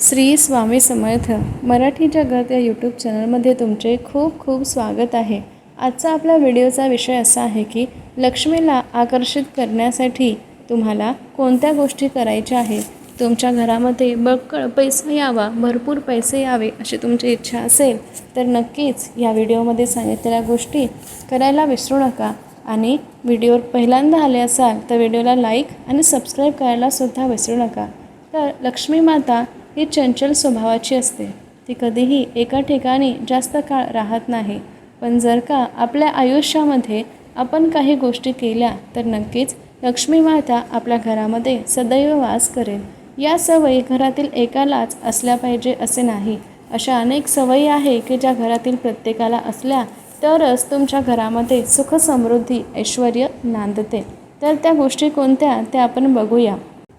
श्री स्वामी समर्थ मराठी जगत या यूट्यूब चॅनलमध्ये तुमचे खूप खूप स्वागत आहे. आजचा आपला व्हिडिओचा विषय असा आहे की लक्ष्मीला आकर्षित करण्यासाठी तुम्हाला कोणत्या गोष्टी करायच्या आहेत? तुमच्या घरामध्ये बक्कळ पैसा यावा भरपूर पैसे यावे अशी तुमची इच्छा असेल तर नक्कीच या व्हिडिओमध्ये सांगितलेल्या गोष्टी करायला विसरू नका. आणि व्हिडिओवर पहिल्यांदा आले असाल तर व्हिडिओला लाईक आणि सबस्क्राईब करायलासुद्धा विसरू नका. तर लक्ष्मी माता ही चंचल स्वभावाची असते. ती कधीही एका ठिकाणी जास्त काळ राहत नाही. पण जर का आपल्या आयुष्यामध्ये आपण काही गोष्टी केल्या तर नक्कीच लक्ष्मी माता आपल्या घरामध्ये सदैव वास करेल. या सवयी घरातील एकालाच असल्या पाहिजे असे नाही. अशा अनेक सवयी आहे की ज्या घरातील प्रत्येकाला असल्या तरच तुमच्या घरामध्ये सुख समृद्धी ऐश्वर नांदते. तर त्या गोष्टी कोणत्या त्या आपण बघूया.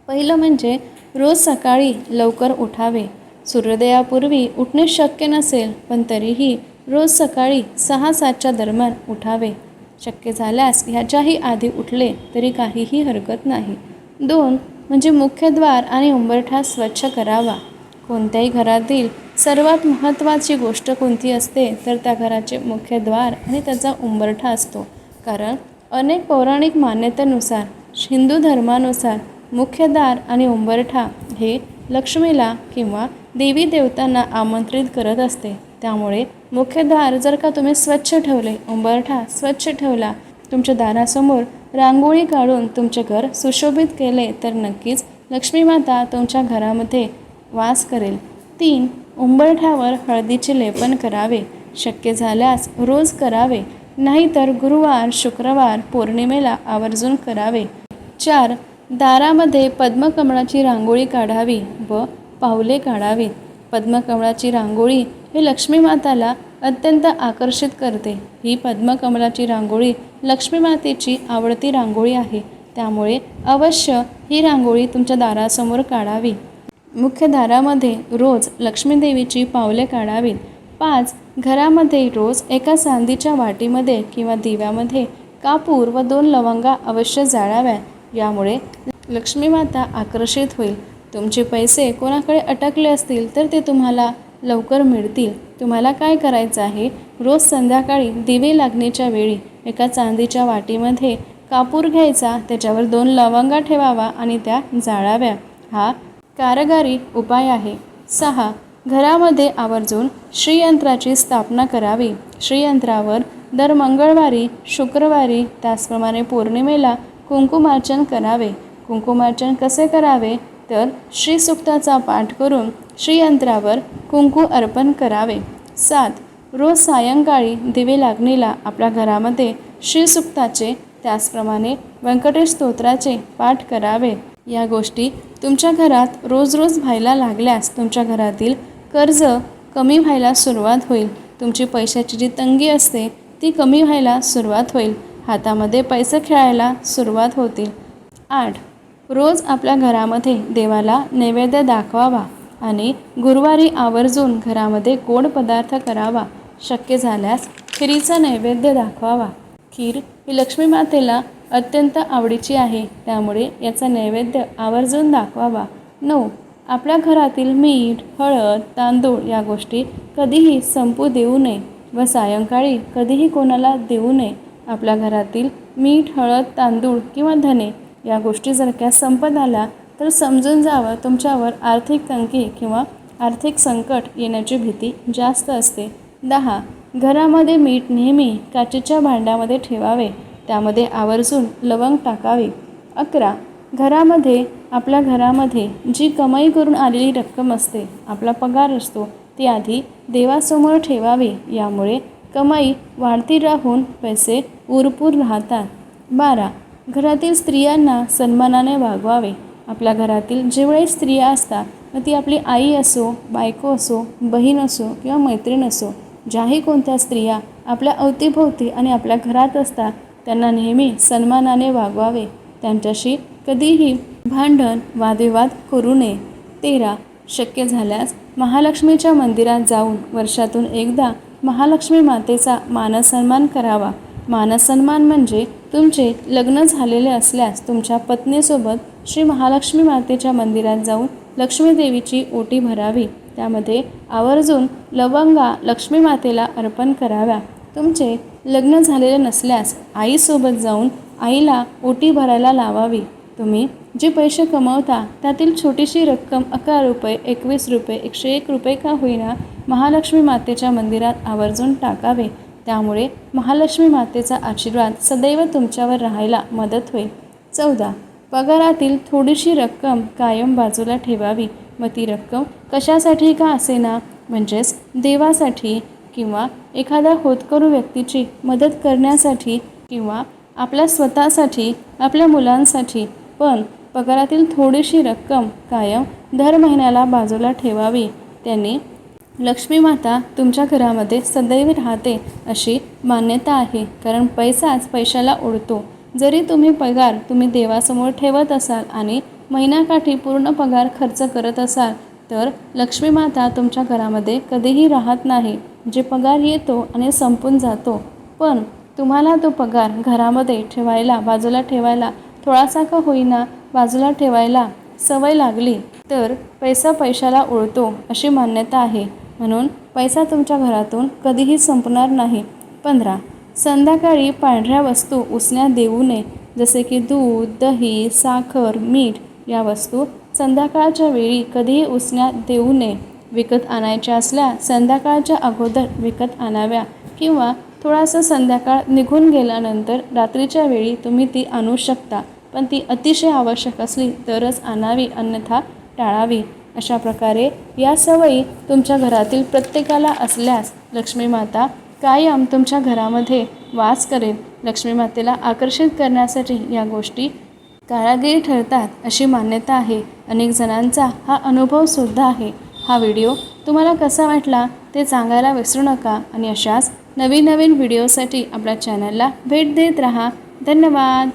पहिलं म्हणजे रोज सकाळी लवकर उठावे. सूर्योदयापूर्वी उठणे शक्य नसेल पण तरीही रोज सकाळी सहा सातच्या दरम्यान उठावे. शक्य झाल्यास ह्याच्याही आधी उठले तरी काहीही हरकत नाही. दोन म्हणजे मुख्यद्वार आणि उंबरठा स्वच्छ करावा. कोणत्याही घरातील सर्वात महत्त्वाची गोष्ट कोणती असते तर त्या घराचे मुख्यद्वार आणि त्याचा उंबरठा असतो. कारण अनेक पौराणिक मान्यतेनुसार हिंदू धर्मानुसार मुख्यदार आणि उंबरठा हे लक्ष्मीला किंवा देवी देवतांना आमंत्रित करत असते. त्यामुळे मुख्यद्वार जर का तुम्ही स्वच्छ ठेवले उंबरठा स्वच्छ ठेवला तुमच्या दारासमोर रांगोळी काढून तुमचे घर सुशोभित केले तर नक्कीच लक्ष्मी माता तुमच्या घरामध्ये वास करेल. तीन उंबरठ्यावर हळदीचे लेपन करावे. शक्य झाल्यास रोज करावे. नाहीतर गुरुवार शुक्रवार पौर्णिमेला आवर्जून करावे. चार दारामध्ये पद्मकमळाची रांगोळी काढावी व पावले काढावीत. पद्मकमळाची रांगोळी हे लक्ष्मी माताला अत्यंत आकर्षित करते. ही पद्मकमळाची रांगोळी लक्ष्मी मातेची आवडती रांगोळी आहे. त्यामुळे अवश्य ही रांगोळी तुमच्या दारासमोर काढावी. मुख्य दारामध्ये रोज लक्ष्मीदेवीची पावले काढावीत. पाच घरामध्ये रोज एका चांदीच्या वाटीमध्ये किंवा दिव्यामध्ये कापूर व दोन लवंगा अवश्य जाळाव्या यामुळे लक्ष्मी माता आकर्षित होईल. तुमचे पैसे कोणाकडे अटकले असतील तर ते तुम्हाला लवकर मिळतील. तुम्हाला काय करायचं आहे? रोज संध्याकाळी दिवे लागण्याच्या वेळी एका चांदीच्या वाटीमध्ये कापूर घ्यायचा त्याच्यावर दोन लवंगा ठेवावा आणि त्या जाळाव्या. हा कारगारी उपाय आहे. सहा. घरामध्ये आवर्जून श्रीयंत्राची स्थापना करावी. श्रीयंत्रावर दर मंगळवारी शुक्रवारी त्याचप्रमाणे पौर्णिमेला कुंकुमार्चन करावे. कुंकुमार्चन कसे करावे? तर श्रीसुक्ताचा पाठ करून श्रीयंत्रावर कुंकू अर्पण करावे. सात. रोज सायंकाळी दिवे लागणीला आपल्या घरामध्ये श्रीसुक्ताचे त्याचप्रमाणे व्यंकटेश स्तोत्राचे पाठ करावे. या गोष्टी तुमच्या घरात रोज रोज व्हायला लागल्यास तुमच्या घरातील कर्ज कमी व्हायला सुरुवात होईल. तुमची पैशाची जी तंगी असते ती कमी व्हायला सुरुवात होईल. हातामध्ये पैसे खेळायला सुरुवात होतील. आठ. रोज आपल्या घरामध्ये देवाला नैवेद्य दाखवावा आणि गुरुवारी आवर्जून घरामध्ये गोड पदार्थ करावा. शक्य झाल्यास खिरीचा नैवेद्य दाखवावा. खीर ही लक्ष्मी मातेला अत्यंत आवडीची आहे. त्यामुळे याचा नैवेद्य आवर्जून दाखवावा. नऊ. आपल्या घरातील मीठ हळद तांदूळ या गोष्टी कधीही संपू देऊ नये व सायंकाळी कधीही कोणाला देऊ नये. आपल्या घरातील मीठ हळद तांदूळ किंवा धने या गोष्टी जर का संपत आल्या तर समजून जावं तुमच्यावर आर्थिक तंगी किंवा आर्थिक संकट येण्याची भीती जास्त असते. दहा घरामध्ये मीठ नेहमी काचेच्या भांड्यामध्ये ठेवावे त्यामध्ये आवर्जून लवंग टाकावे. अकरा घरामध्ये आपल्या घरामध्ये जी कमाई करून आलेली रक्कम असते आपला पगार असतो ती आधी देवासमोर ठेवावी यामुळे कमाई वाढती राहून पैसे उरपूर राहतात. बारा. घरातील स्त्रियांना सन्मानाने वागवावे. आपल्या घरातील जेवढे स्त्रिया असतात मग ती आपली आई असो बायको असो बहीण असो किंवा मैत्रीण असो ज्याही कोणत्या स्त्रिया आपल्या अवतीभोवती आणि आपल्या घरात असतात त्यांना नेहमी सन्मानाने वागवावे. त्यांच्याशी कधीही भांडण वादविवाद करू नये. तेरा. शक्य झाल्यास महालक्ष्मीच्या मंदिरात जाऊन वर्षातून एकदा महालक्ष्मी मातेचा मानसन्मान करावा. मानसन्मान म्हणजे तुमचे लग्न झालेले असल्यास तुमच्या पत्नीसोबत श्री महालक्ष्मी मातेच्या मंदिरात जाऊन लक्ष्मीदेवीची ओटी भरावी. त्यामध्ये आवर्जून लवंगा लक्ष्मी मातेला अर्पण कराव्या. तुमचे लग्न झालेले नसल्यास आईसोबत जाऊन आईला ओटी भरायला लावावी. तुम्ही जे पैसे कमवता त्यातील छोटीशी रक्कम अकरा रुपये एकवीस रुपये एकशे एक रुपये का होईना महालक्ष्मी मातेच्या मंदिरात आवर्जून टाकावे. त्यामुळे महालक्ष्मी मातेचा आशीर्वाद सदैव तुमच्यावर राहायला मदत होईल. चौदा. पगारातील थोडीशी रक्कम कायम बाजूला ठेवावी. व ती रक्कम कशासाठी का असेना? म्हणजेच देवासाठी किंवा एखाद्या होतकरू व्यक्तीची मदत करण्यासाठी किंवा आपल्या स्वतःसाठी आपल्या मुलांसाठी. पण पगारातील थोडीशी रक्कम कायम दर महिन्याला बाजूला ठेवावी. त्यांनी लक्ष्मी माता तुमच्या घरामध्ये सदैव राहते अशी मान्यता आहे. कारण पैसाच पैशाला उडतो. जरी तुम्ही पगार तुम्ही देवासमोर ठेवत असाल आणि महिन्याकाठी पूर्ण पगार खर्च करत असाल तर लक्ष्मी माता तुमच्या घरामध्ये कधीही राहत नाही. जे पगार येतो आणि संपून जातो. पण तुम्हाला तो पगार घरामध्ये ठेवायला बाजूला ठेवायला थोडासा का होईना बाजूला ठेवायला सवय लागली तर पैसा पैशाला उडतो अशी मान्यता आहे. म्हणून पैसा तुमच्या घरातून कधीही संपणार नाही. पंधरा. संध्याकाळी पांढऱ्या वस्तू उसण्यात देऊ नये जसे की दूध दही साखर मीठ या वस्तू संध्याकाळच्या वेळी कधीही उसण्यात देऊ नये. विकत आणायच्या असल्या संध्याकाळच्या अगोदर विकत आणाव्या किंवा थोडासा संध्याकाळ निघून गेल्यानंतर रात्रीच्या वेळी तुम्ही ती आणू शकता पण ती अतिशय आवश्यक असली तरच आणावी अन्यथा टाळावी. अशा प्रकारे या सवयी तुमच्या घरातील प्रत्येकाला असल्यास लक्ष्मी माता कायम तुमच्या घरामध्ये वास करेल. लक्ष्मी मातेला आकर्षित करण्यासाठी या गोष्टी कारागिरी ठरतात अशी मान्यता आहे. अनेक जणांचा हा अनुभवसुद्धा आहे. हा व्हिडिओ तुम्हाला कसा वाटला ते सांगायला विसरू नका आणि अशाच नवीन नवीन व्हिडिओसाठी आपल्या चॅनलला भेट देत राहा. धन्यवाद.